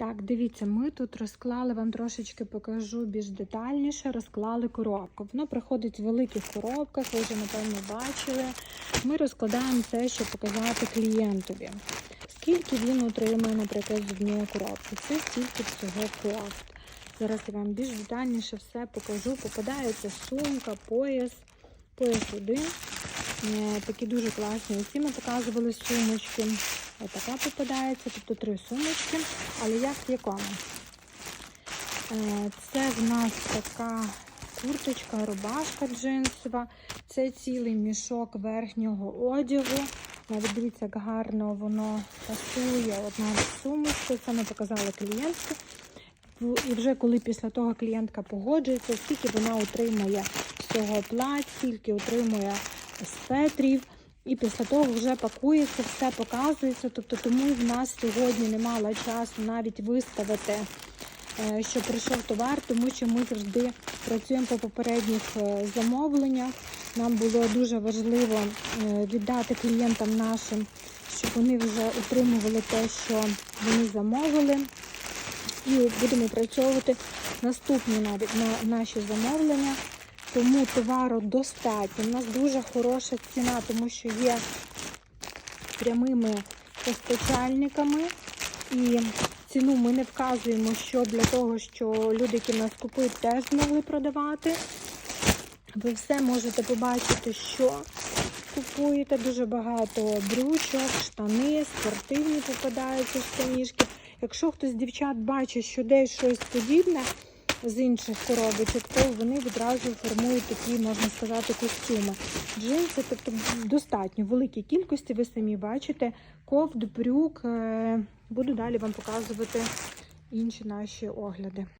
Так, дивіться, ми тут розклали, вам трошечки покажу більш детальніше, розклали коробку. Воно приходить в великих коробках, ви вже, напевно, бачили. Ми розкладаємо це, щоб показати клієнтові. Скільки він отримає, наприклад, з однієї коробки. Це стільки всього кост. Зараз я вам більш детальніше все покажу. Попадається сумка, пояс, пояс один. Е, Такі дуже класні. Усі ми показували сумочки. Отака попадається, тобто три сумочки. Але як в якому? Е, Це в нас така курточка, рубашка джинсова. Це цілий мішок верхнього одягу. Навіть дивіться, як гарно воно пасує одна сумочка. Це ми показали клієнтку. І вже коли після того клієнтка погоджується, скільки вона отримує з цього плать, скільки отримує светрів. І після того вже пакується, все показується. Тобто тому в нас сьогодні не мала часу навіть виставити, е, що прийшов товар, тому що ми завжди працюємо по попередніх е, замовленнях. Нам було дуже важливо е, віддати клієнтам нашим, щоб вони вже отримували те, що вони замовили. І будемо працювати наступні навіть на наші замовлення. Тому товару достатньо. У нас дуже хороша ціна, тому що є прямими постачальниками. І ціну ми не вказуємо, що для того, що люди, які нас купують, теж змогли продавати. Ви все можете побачити, що купуєте. Дуже багато брючок, штани, спортивні попадаються штанішки. Якщо хтось з дівчат бачить, що десь щось подібне з інших коробочок, то вони відразу формують такі, можна сказати, костюми. Джинси, тобто достатньо великій кількості, ви самі бачите, ковд, брюк. Е, Буду далі вам показувати інші наші огляди.